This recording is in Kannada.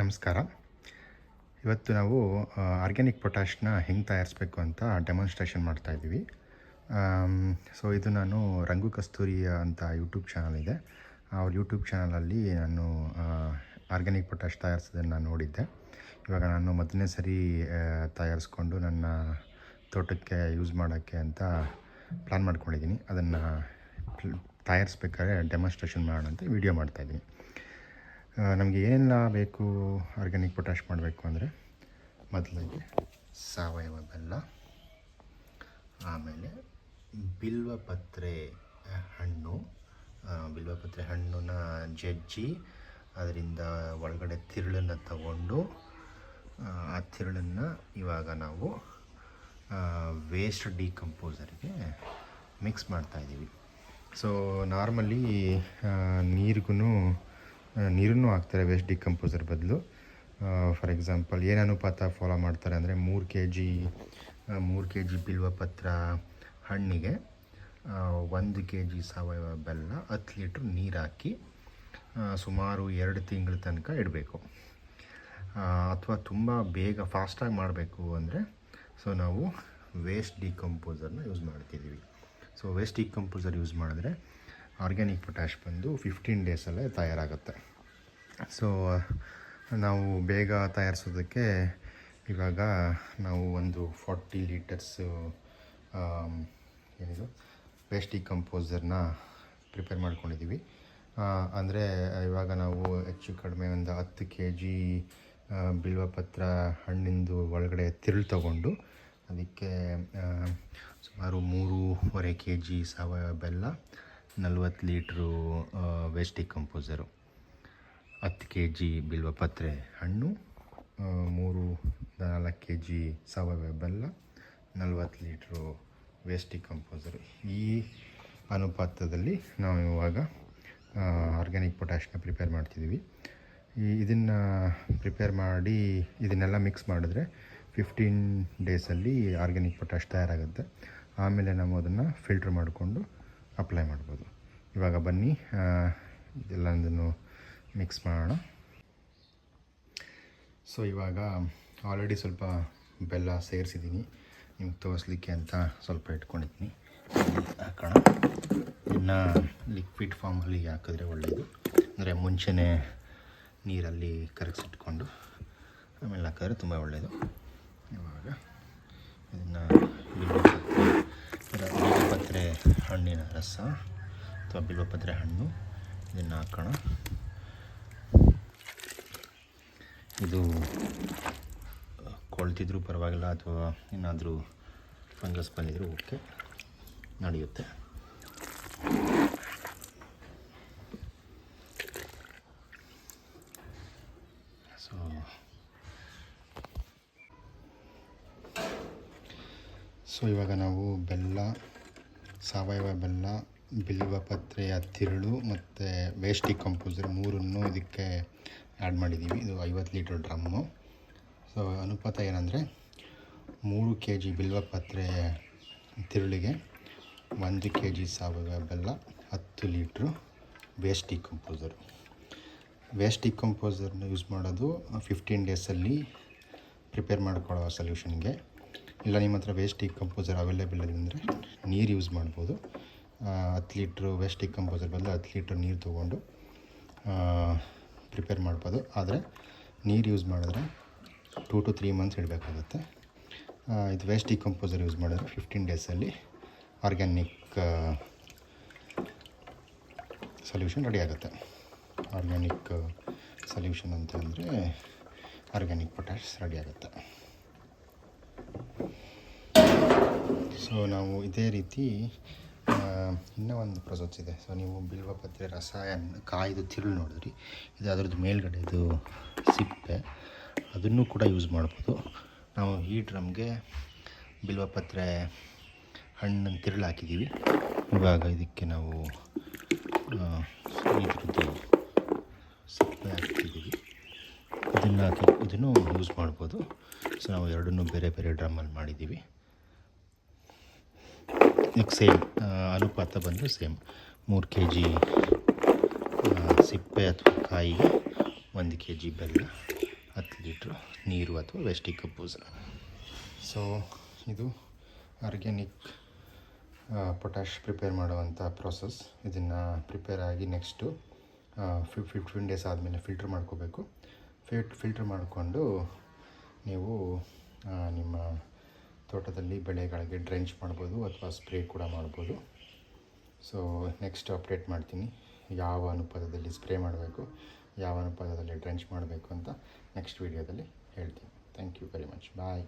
ನಮಸ್ಕಾರ. ಇವತ್ತು ನಾವು ಆರ್ಗ್ಯಾನಿಕ್ ಪೊಟ್ಯಾಶ್ನ ಹೆಂಗೆ ತಯಾರಿಸ್ಬೇಕು ಅಂತ ಡೆಮಾನ್ಸ್ಟ್ರೇಷನ್ ಮಾಡ್ತಾಯಿದ್ದೀವಿ ಸೊ ಇದು ನಾನು ರಂಗು ಕಸ್ತೂರಿ ಅಂತ ಯೂಟ್ಯೂಬ್ ಚಾನಲ್ ಇದೆ. ಅವ್ರ ಯೂಟ್ಯೂಬ್ ಚಾನಲಲ್ಲಿ ನಾನು ಆರ್ಗ್ಯಾನಿಕ್ ಪೊಟ್ಯಾಶ್ ತಯಾರಿಸೋದನ್ನು ನೋಡಿದ್ದೆ. ಇವಾಗ ನಾನು ಮೊದಲನೇ ಸರಿ ತಯಾರಿಸ್ಕೊಂಡು ನನ್ನ ತೋಟಕ್ಕೆ ಯೂಸ್ ಮಾಡೋಕ್ಕೆ ಅಂತ ಪ್ಲ್ಯಾನ್ ಮಾಡ್ಕೊಂಡಿದ್ದೀನಿ. ಅದನ್ನು ತಯಾರಿಸ್ಬೇಕಾದ್ರೆ ಡೆಮಾನ್ಸ್ಟ್ರೇಷನ್ ಮಾಡೋಣ ಅಂತ ವಿಡಿಯೋ ಮಾಡ್ತಾಯಿದ್ದೀನಿ ನಮಗೆ ಏನೆಲ್ಲ ಬೇಕು ಆರ್ಗ್ಯಾನಿಕ್ ಪೊಟ್ಯಾಶ್ ಮಾಡಬೇಕು ಅಂದರೆ ಮೊದಲಿಗೆ ಸಾವಯವ ಬೆಲ್ಲ, ಆಮೇಲೆ ಬಿಲ್ವಪತ್ರೆ ಹಣ್ಣು ಬಿಲ್ವಪತ್ರೆ ಹಣ್ಣನ್ನ ಜಜ್ಜಿ ಅದರಿಂದ ಒಳಗಡೆ ತಿರುಳನ್ನು ತಗೊಂಡು, ಆ ತಿರುಳನ್ನು ಇವಾಗ ನಾವು ವೇಸ್ಟ್ ಡಿಕಂಪೋಸರ್ಗೆ ಮಿಕ್ಸ್ ಮಾಡ್ತಾಯಿದ್ದೀವಿ ಸೊ ನಾರ್ಮಲಿ ನೀರಿಗೂ ನೀರನ್ನು ಹಾಕ್ತಾರೆ ವೇಸ್ಟ್ ಡಿಕಂಪೋಸರ್ ಬದಲು. ಫಾರ್ ಎಕ್ಸಾಂಪಲ್ ಏನು ಅನುಪಾತ ಫಾಲೋ ಮಾಡ್ತಾರೆ ಅಂದರೆ ಮೂರು ಕೆ ಜಿ ಮೂರು ಕೆ ಜಿ ಬಿಲ್ವ ಪತ್ರ ಹಣ್ಣಿಗೆ ಒಂದು ಕೆ ಜಿ ಸಾವಯವ ಬೆಲ್ಲ, ಹತ್ತು ಲೀಟ್ರ್ ನೀರು ಹಾಕಿ ಸುಮಾರು ಎರಡು ತಿಂಗಳ ತನಕ ಇಡಬೇಕು. ಅಥವಾ ತುಂಬ ಬೇಗ ಫಾಸ್ಟಾಗಿ ಮಾಡಬೇಕು ಅಂದರೆ ಸೊ ನಾವು ವೇಸ್ಟ್ ಡಿಕಂಪೋಸರ್ನ ಯೂಸ್ ಮಾಡ್ತಿದ್ದೀವಿ. ಸೊ ವೇಸ್ಟ್ ಡಿಕಂಪೋಸರ್ ಯೂಸ್ ಮಾಡಿದ್ರೆ ಆರ್ಗ್ಯಾನಿಕ್ ಪೊಟ್ಯಾಶ್ ಬಂದು ಫಿಫ್ಟೀನ್ ಡೇಸಲ್ಲೇ ತಯಾರಾಗುತ್ತೆ. ಸೊ ನಾವು ಬೇಗ ತಯಾರಿಸೋದಕ್ಕೆ ಇವಾಗ ನಾವು ಒಂದು ಫಾರ್ಟಿ ಲೀಟರ್ಸು ಏನಿದು ವೇಸ್ಟ್ ಡಿಕಂಪೋಸರ್ನ ಪ್ರಿಪೇರ್ ಮಾಡ್ಕೊಂಡಿದ್ದೀವಿ. ಅಂದರೆ ಇವಾಗ ನಾವು ಹೆಚ್ಚು ಕಡಿಮೆ ಒಂದು ಹತ್ತು ಕೆ ಜಿ ಬಿಲ್ವಪತ್ರ ಹಣ್ಣಿಂದು ಒಳಗಡೆ ತಿರುಳು ತಗೊಂಡು ಅದಕ್ಕೆ ಸುಮಾರು ಮೂರೂವರೆ ಕೆ ಜಿ ಸಾವಯವ ಬೆಲ್ಲ, ನಲ್ವತ್ತು ಲೀಟ್ರು ವೇಸ್ಟ್ ಡಿಕಂಪೋಸರು ಹತ್ತು ಕೆ ಜಿ ಬಿಲ್ವಪತ್ರೆ ಹಣ್ಣು ಮೂರು ನಾಲ್ಕು ಕೆ ಜಿ ಸಾವಯವ ಬೆಲ್ಲ, ನಲ್ವತ್ತು ಲೀಟ್ರು ವೇಸ್ಟಿಕ್ ಕಂಪೋಸರ್ ಈ ಅನುಪಾತದಲ್ಲಿ ನಾವು ಇವಾಗ ಆರ್ಗ್ಯಾನಿಕ್ ಪೊಟ್ಯಾಶ್ನ ಪ್ರಿಪೇರ್ ಮಾಡ್ತಿದ್ದೀವಿ. ಈ ಇದನ್ನು ಪ್ರಿಪೇರ್ ಮಾಡಿ ಇದನ್ನೆಲ್ಲ ಮಿಕ್ಸ್ ಮಾಡಿದ್ರೆ ಫಿಫ್ಟೀನ್ ಡೇಸಲ್ಲಿ ಆರ್ಗ್ಯಾನಿಕ್ ಪೊಟ್ಯಾಶ್ ತಯಾರಾಗುತ್ತೆ. ಆಮೇಲೆ ನಾವು ಅದನ್ನು ಫಿಲ್ಟ್ರ್ ಮಾಡಿಕೊಂಡು ಅಪ್ಲೈ ಮಾಡ್ಬೋದು. ಇವಾಗ ಬನ್ನಿ ಇದೆಲ್ಲ ಇದೆಲ್ಲದನ್ನು ಮಿಕ್ಸ್ ಮಾಡೋಣ. ಸೊ ಇವಾಗ ಆಲ್ರೆಡಿ ಸ್ವಲ್ಪ ಬೆಲ್ಲ ಸೇರಿಸಿದ್ದೀನಿ ನಿಮ್ಗೆ ತೋರಿಸ್ಲಿಕ್ಕೆ ಅಂತ ಸ್ವಲ್ಪ ಇಟ್ಕೊಂಡಿದ್ದೀನಿ. ಹಾಕೋಣ. ಇನ್ನು ಲಿಕ್ವಿಡ್ ಫಾರ್ಮಲ್ಲಿ ಹಾಕಿದ್ರೆ ಒಳ್ಳೆಯದು ಅಂದರೆ ಮುಂಚೆನೇ ನೀರಲ್ಲಿ ಕರಗಿಸಿಟ್ಕೊಂಡು ಆಮೇಲೆ ಹಾಕಿದ್ರೆ ತುಂಬ ಒಳ್ಳೆಯದು ಇವಾಗ ಇದನ್ನು ಬಿಲ್ವಪತ್ರೆ ಹಣ್ಣಿನ ರಸ ಅಥವಾ ಬಿಲ್ವಪತ್ರೆ ಹಣ್ಣು ಇದನ್ನು ಹಾಕೋಣ. ಇದು ಕೊಳ್ತಿದ್ರೂ ಪರವಾಗಿಲ್ಲ ಅಥವಾ ಏನಾದರೂ ಫಂಗಸ್ ಬಂದಿದ್ರು ಓಕೆ, ನಡೆಯುತ್ತೆ. ಸೊ ಸೊ ಇವಾಗ ನಾವು ಬೆಲ್ಲ, ಸಾವಯವ ಬೆಲ್ಲ ಬಿಲ್ವಪತ್ರೆಯ ತಿರುಳು ಮತ್ತು ವೇಸ್ಟಿ ಕಂಪೋಸರ್ ಮೂರನ್ನು ಇದಕ್ಕೆ ಆ್ಯಡ್ ಮಾಡಿದ್ದೀವಿ ಇದು ಐವತ್ತು ಲೀಟ್ರ್ ಡ್ರಮ್ಮು. ಸೊ ಅನುಪಾತ ಏನಂದರೆ ಮೂರು ಕೆ ಜಿ ಬಿಲ್ವಪತ್ರೆ ತಿರುಳಿಗೆ ಒಂದು ಕೆ ಜಿ ಸಾವಯವ ಬೆಲ್ಲ, ಹತ್ತು ಲೀಟ್ರು ವೇಸ್ಟ್ ಡಿಕಂಪೋಸರು ವೇಸ್ಟ್ ಡಿಕಂಪೋಸರ್ನ ಯೂಸ್ ಮಾಡೋದು ಫಿಫ್ಟೀನ್ ಡೇಸಲ್ಲಿ ಪ್ರಿಪೇರ್ ಮಾಡ್ಕೊಳ್ಳೋ ಸೊಲ್ಯೂಷನ್ಗೆ ಇಲ್ಲ, ನಿಮ್ಮ ಹತ್ರ ವೇಸ್ಟ್ ಡಿಕಂಪೋಸರ್ ಅವೈಲೇಬಲ್ ಅಂದರೆ ನೀರು ಯೂಸ್ ಮಾಡ್ಬೋದು. ಹತ್ತು ಲೀಟ್ರು ವೇಸ್ಟ್ ಡಿಕಂಪೋಸರ್ ಬದಲು ಹತ್ತು ಲೀಟ್ರ್ ನೀರು ತೊಗೊಂಡು ಪ್ರಿಪೇರ್ ಮಾಡ್ಬೋದು. ಆದರೆ ನೀರು ಯೂಸ್ ಮಾಡಿದ್ರೆ ಟೂ ಟು ತ್ರೀ ಮಂತ್ಸ್ ಇಡಬೇಕಾಗುತ್ತೆ. ಇದು ವೇಸ್ಟ್ ಡಿಕಂಪೋಸರ್ ಯೂಸ್ ಮಾಡಿದ್ರೆ ಫಿಫ್ಟೀನ್ ಡೇಸಲ್ಲಿ ಆರ್ಗ್ಯಾನಿಕ್ ಸೊಲ್ಯೂಷನ್ ರೆಡಿ ಆಗುತ್ತೆ. ಆರ್ಗ್ಯಾನಿಕ್ ಸೊಲ್ಯೂಷನ್ ಅಂತ ಅಂದರೆ ಆರ್ಗ್ಯಾನಿಕ್ ಪೊಟ್ಯಾಶ್ ರೆಡಿ ಆಗುತ್ತೆ. ಸೊ ನಾವು ಇದೇ ರೀತಿ ಇನ್ನೂ ಒಂದು ಪ್ರೊಸೆಸ್ ಇದೆ. ಸೊ ನೀವು ಬಿಲ್ವಪತ್ರೆ ರಸಾಯನ, ಕಾಯ್ದು ತಿರುಳು ನೋಡಿದ್ರಿ. ಇದು ಅದ್ರದ್ದು ಮೇಲ್ಗಡೆ ಇದು ಸಿಪ್ಪೆ. ಅದನ್ನು ಕೂಡ ಯೂಸ್ ಮಾಡ್ಬೋದು. ನಾವು ಈ ಡ್ರಮ್ಗೆ ಬಿಲ್ವಪತ್ರೆ ಹಣ್ಣನ್ನು ತಿರುಳು ಹಾಕಿದ್ದೀವಿ. ಇವಾಗ ಇದಕ್ಕೆ ನಾವು ಇದ್ರದ್ದು ಸಿಪ್ಪೆ ಹಾಕಿದ್ದೀವಿ. ಇದನ್ನು ಹಾಕಿ, ಇದನ್ನು ಯೂಸ್ ಮಾಡ್ಬೋದು. ಸೊ ನಾವು ಎರಡನ್ನೂ ಬೇರೆ ಬೇರೆ ಡ್ರಮ್ಮಲ್ಲಿ ಮಾಡಿದ್ದೀವಿ. ಇದಕ್ಕೆ ಸೇಮ್ ಅನುಪಾತ ಬಂದು ಸೇಮ್. ಮೂರು ಕೆ ಜಿ ಸಿಪ್ಪೆ ಅಥವಾ ಕಾಯಿಗೆ ಒಂದು ಕೆ ಜಿ ಬೆಲ್ಲ, ಹತ್ತು ಲೀಟ್ರ್ ನೀರು ಅಥವಾ ವೆಸ್ಟಿಕ್ ಕಬ್ಬೂಸ ಸೊ ಇದು ಆರ್ಗ್ಯಾನಿಕ್ ಪೊಟ್ಯಾಶ್ ಪ್ರಿಪೇರ್ ಮಾಡುವಂಥ ಪ್ರಾಸೆಸ್. ಇದನ್ನು ಪ್ರಿಪೇರ್ ಆಗಿ ನೆಕ್ಸ್ಟು ಫಿ, ಫಿಫ್ಟೀನ್ ಡೇಸ್ ಆದಮೇಲೆ ಫಿಲ್ಟ್ರ್ ಮಾಡ್ಕೋಬೇಕು. ಫಿಲ್ಟ್, ಫಿಲ್ಟ್ರ್ ಮಾಡಿಕೊಂಡು ನೀವು ನಿಮ್ಮ ತೋಟದಲ್ಲಿ ಬೆಳೆಗಳಿಗೆ ಡ್ರೆಂಚ್ ಮಾಡ್ಬೋದು ಅಥವಾ ಸ್ಪ್ರೇ ಕೂಡ ಮಾಡ್ಬೋದು. ಸೊ ನೆಕ್ಸ್ಟ್ ಅಪ್ಡೇಟ್ ಮಾಡ್ತೀನಿ. ಯಾವ ಅನುಪಾತದಲ್ಲಿ ಸ್ಪ್ರೇ ಮಾಡಬೇಕು, ಯಾವ ಅನುಪಾತದಲ್ಲಿ ಡ್ರೆಂಚ್ ಮಾಡಬೇಕು ಅಂತ ನೆಕ್ಸ್ಟ್ ವೀಡಿಯೋದಲ್ಲಿ ಹೇಳ್ತೀನಿ. Thank you very much bye